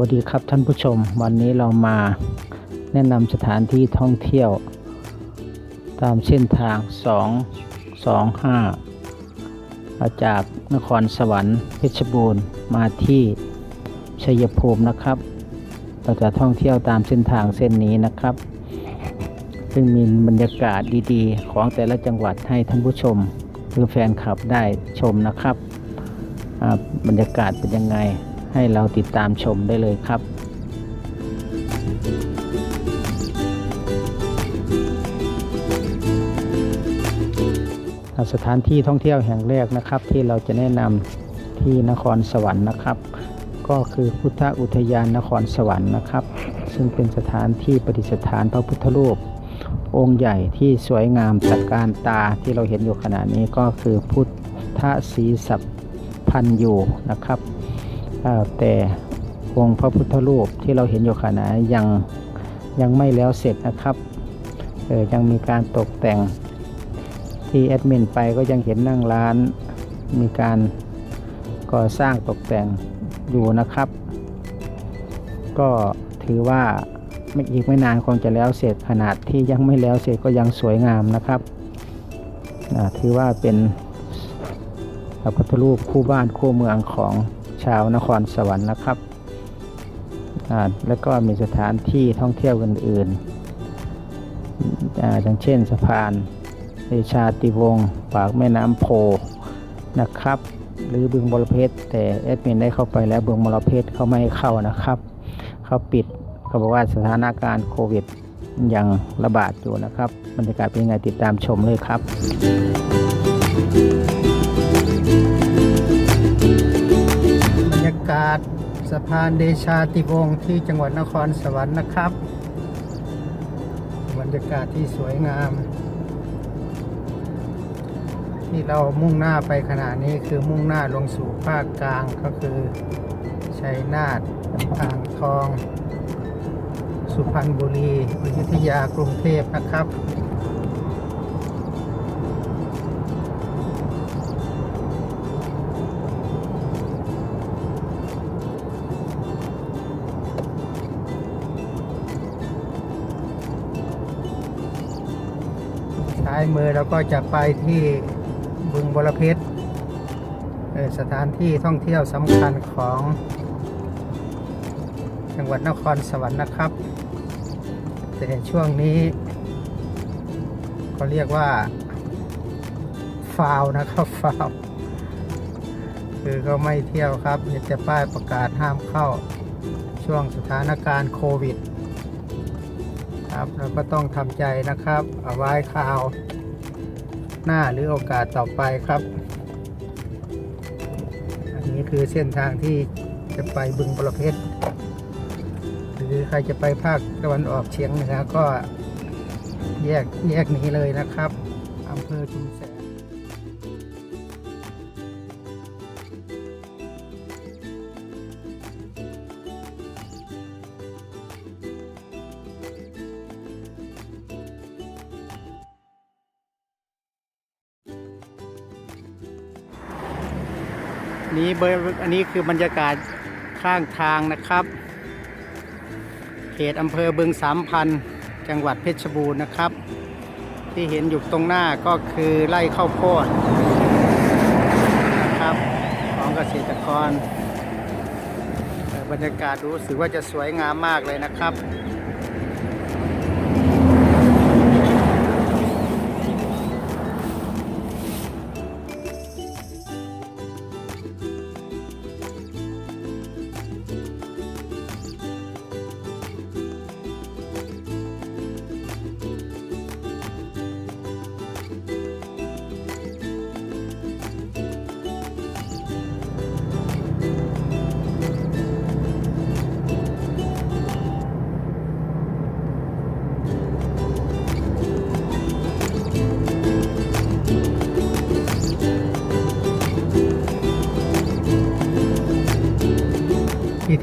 วัสดีครับท่านผู้ชม วันนี้เรามาแนะนำสถานที่ท่องเที่ยว ตามเส้นทาง 225 มาจากนครสวรรค์เพชรบูรณ์มาที่ชัยภูมินะครับ เราจะท่องเที่ยวตามเส้นทางเส้นนี้นะครับ ซึ่งมีบรรยากาศดีๆ ของแต่ละจังหวัดให้ท่านผู้ชมหรือแฟนคลับได้ชมนะครับ บรรยากาศเป็นยังไง ให้เราติดตามชมได้เลยครับ สถานที่ท่องเที่ยวแห่งแรกนะครับที่เราจะแนะนำที่นครสวรรค์นะครับ ก็คือพุทธอุทยานนครสวรรค์นะครับ ซึ่งเป็นสถานที่ประดิษฐานพระพุทธรูปองค์ใหญ่ที่สวยงามตระการตาที่เราเห็นอยู่ขณะนี้ก็คือพุทธศีสัพพันอยู่นะครับ แต่องค์พระพุทธรูปที่เราเห็นอยู่ขณะยังยังไม่แล้วเสร็จนะครับยังมีการตกแต่งที่แอดมินไปก็ยังเห็นนั่งร้านมีการก่อสร้างตกแต่งอยู่นะครับ ก็ถือว่าไม่อีกไม่นานคงจะแล้วเสร็จขนาดที่ยังไม่แล้วเสร็จก็ยังสวยงามนะครับถือว่าเป็นพระพุทธรูปคู่บ้านคู่เมืองของ ชาวนครสวรรค์นะครับ แล้วก็มีสถานที่ท่องเที่ยวอื่นๆอ่าอย่างเช่นสะพานเดชาติวงศ์ปากแม่น้ำโพนะครับ หรือบึงบรเพชรแต่แอดมินได้เข้าไปแล้วบึงบรเพชรเขาไม่ให้เข้านะครับเขาปิดเขาบอกว่าสถานการณ์โควิดยังระบาดอยู่นะครับบรรยากาศเป็นยังไงติดตามชมเลยครับากาศสะพานเดชาติวงศ์ที่จังหวัดนครสวรรค์นะครับบรรยากาศที่สวยงาม ที่เรามุ่งหน้าไปขณะนี้คือมุ่งหน้าลงสู่ภาคกลางก็คือชัยนาทอ่างทอง สุพรรณบุรีอยุธยากรุงเทพนะครับ ซ้ายมือเราก็จะไปที่บึงบรเพชรสถานที่ท่องเที่ยวสำคัญของจังหวัดนครสวรรค์นะครับ แต่ช่วงนี้เขาเรียกว่าฟาวนะครับฟาวคือก็ไม่เที่ยวครับมีแต่ป้ายประกาศห้ามเข้าช่วงสถานการณ์โควิด ครับ เราก็ต้องทำใจนะครับ เอาไว้ข่าวหน้าหรือโอกาสต่อไปครับ อันนี้คือเส้นทางที่จะไปบึงปรเพชรหรือใครจะไปภาคตะวันออกเฉียงเหนือก็แยกแยกนี้เลยนะครับอำเภอชุมแส นี้เบอร์อันนี้คือบรรยากาศข้างทางนะครับ เขตอำเภอบึงสามพันจังหวัดเพชรบูรณ์นะครับ ที่เห็นอยู่ตรงหน้าก็คือไร่ข้าวโพดนะครับ ของเกษตรกร บรรยากาศรู้สึกว่าจะสวยงามมากเลยนะครับ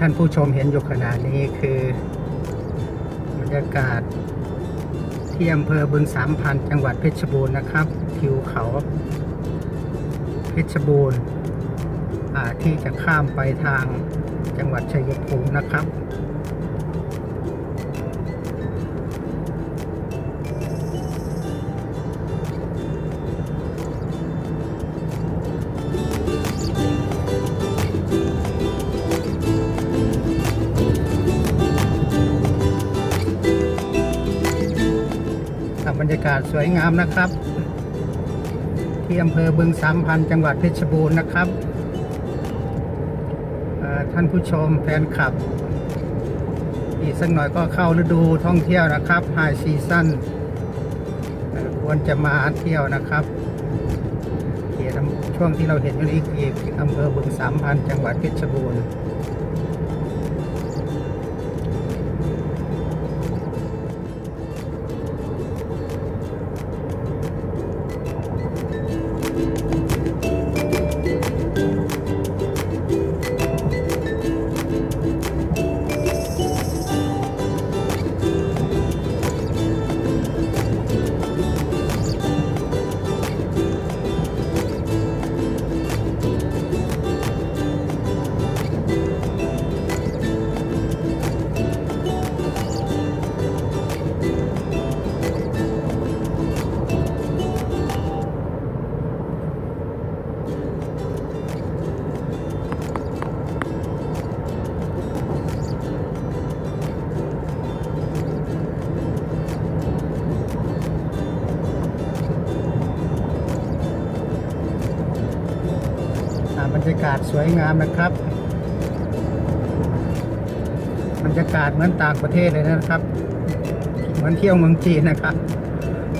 ท่านผู้ชมเห็นอยู่ขณะนี้คือบรรยากาศที่อำเภอบึงสามพันจังหวัดเพชรบูรณ์นะครับทิวเขาเพชรบูรณ์ที่จะข้ามไปทางจังหวัดชัยภูมินะครับากาศสวยงามนะครับ ที่อำเภอบึงสามพันจังหวัดเพชรบูรณ์นะครับท่านผู้ชมแฟนคลับ อีกสักหน่อยก็เข้าฤดูท่องเที่ยวนะครับไฮซีซั่นควรจะมาเที่ยวนะครับเขตช่วงที่เราเห็นอยู่นี้คืออำเภอบึงสามพันจังหวัดเพชรบูรณ์ บรรยากาศสวยงามนะครับ บรรยากาศเหมือนต่างประเทศเลยนะครับ เหมือนเที่ยวเมืองจีนนะครับ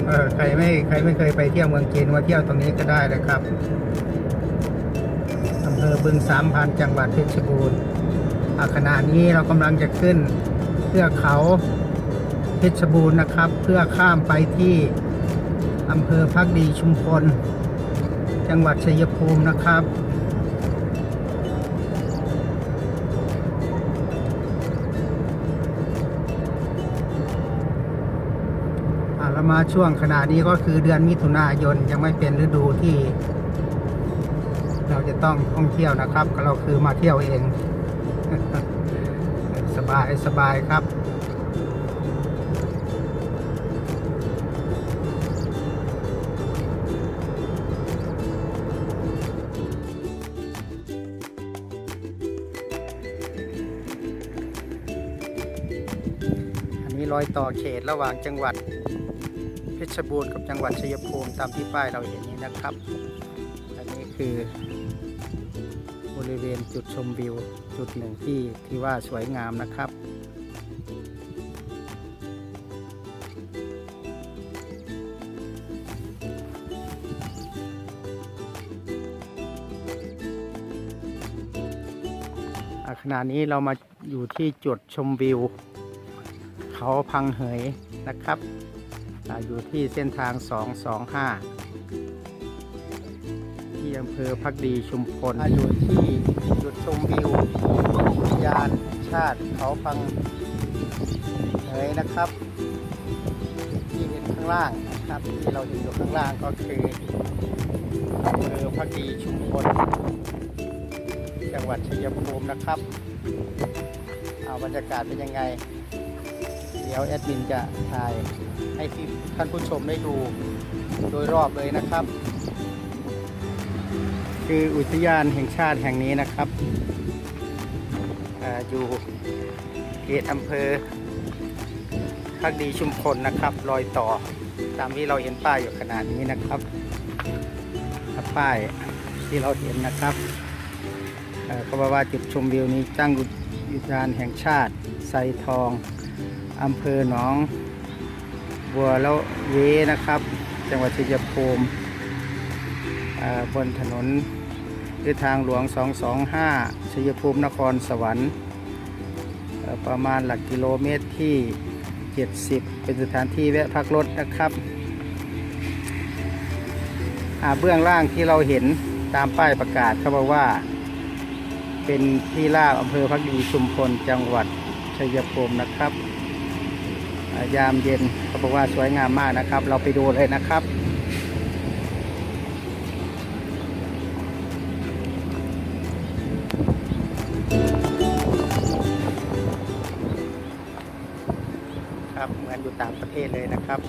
เออใครไม่ใครไม่เคยไปเที่ยวเมืองจีนมาเที่ยวตรงนี้ก็ได้เลยครับอำเภอบึงสามพันจังหวัดเพชรบูรณ์อขณะนี้เรากำลังจะขึ้นเทือกเขาเพชรบูรณ์นะครับ เพื่อข้ามไปที่อำเภอพักดีชุมพล จังหวัดชัยภูมินะครับ มาช่วงขณะนี้ก็คือเดือนมิถุนายนยังไม่เป็นฤดูที่ เราจะต้องท่องเที่ยวนะครับ ก็เราคือมาเที่ยวเอง สบายสบายครับอันนี้รอยต่อเขตระหว่างจังหวัด เพชรบูรณ์กับจังหวัดชัยภูมิตามที่ป้ายเราเห็นนี้นะครับ อันนี้คือบริเวณจุดชมวิวจุดหนึ่งที่ที่ว่าสวยงามนะครับขณะนี้เรามาอยู่ที่จุดชมวิว เขาพังเหยนะครับ อาอยู่ที่เส้นทาง 225 ที่อำเภอพักดีชุมพลอยู่ที่จุดชมวิวอุทยานชาติเขาพังเหยนะครับ ที่เห็นข้างล่างนะครับที่เราเห็นอยู่ข้างล่างก็คืออำเภอพักดีชุมพลจังหวัดชัยภูมินะครับเอาบรรยากาศเป็นยังไง เดี๋ยวแอดมินจะถ่าย ให้ที่ท่านผู้ชมได้ดูโดยรอบเลยนะครับ คืออุทยานแห่งชาติแห่งนี้นะครับออยู่เขตอำเภอพักดีชุมพลนะครับรอยต่อตามที่เราเห็นป้ายอยู่ขนาดนี้นะครับป้ายที่เราเห็นนะครับเอ่อเขาบอกว่าจุดชมวิวนี้จ้างอุทยานแห่งชาติไซทองอำเภอหนอง บัวแล้วเวนะครับ จังหวัดชัยภูมิบนถนนหรือทางหลวง 225 ชัยภูมินครสวรรค์ ประมาณหลักกิโลเมตรที่ 70 เป็นสถานที่แวะพักรถนะครับเบื้องล่างที่เราเห็นตามป้ายประกาศเขาบอกว่า เป็นที่ราบอำเภอพักดีชุมพลจังหวัดชัยภูมินะครับ ยามเย็นเขาบอกว่าสวยงามมากนะครับ เราไปดูเลยนะครับครับเหมือนอยู่ต่างประเทศเลยนะครับ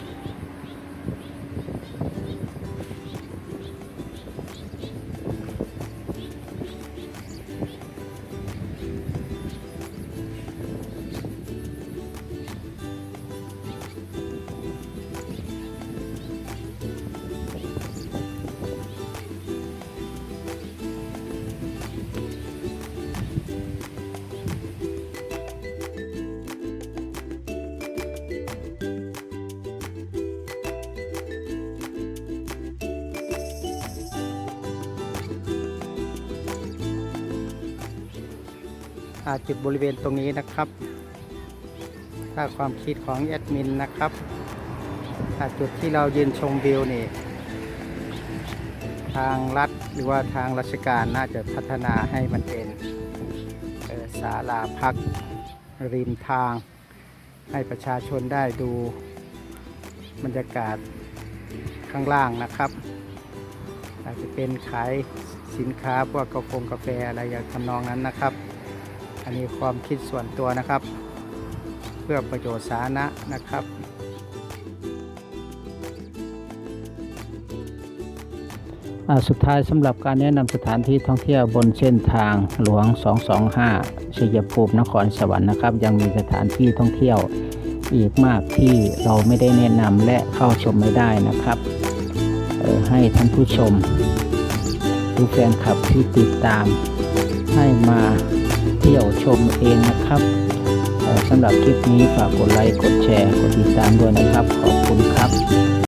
จุดบริเวณตรงนี้นะครับถ้าความคิดของแอดมินนะครับอาจุดที่เรายืนชมวิวนี่ทางรัฐหรือว่าทางราชการน่าจะพัฒนาให้มันเป็นศาลาพักริมทาง ให้ประชาชนได้ดูบรรยากาศข้างล่างนะครับ อาจจะเป็นขายสินค้าพวกกาแฟกาแฟอะไรอย่างทำนองนั้นนะครับ อันนี้ความคิดส่วนตัวนะครับ เพื่อประโยชน์สาธารณะนะครับอ่าสุดท้ายสำหรับการแนะนำสถานที่ท่องเที่ยวบนเส้นทางหลวง 225ชัยภูมินครสวรรค์นะครับ ยังมีสถานที่ท่องเที่ยวอีกมากที่เราไม่ได้แนะนำและเข้าชมไม่ได้นะครับออให้ท่านผู้ชมหรือแฟนคลับที่ติดตามให้มา เที่ยวชมเองนะครับสำหรับคลิปนี้ฝากกดไลค์ กดแชร์ กดติดตามด้วยนะครับ ขอบคุณครับ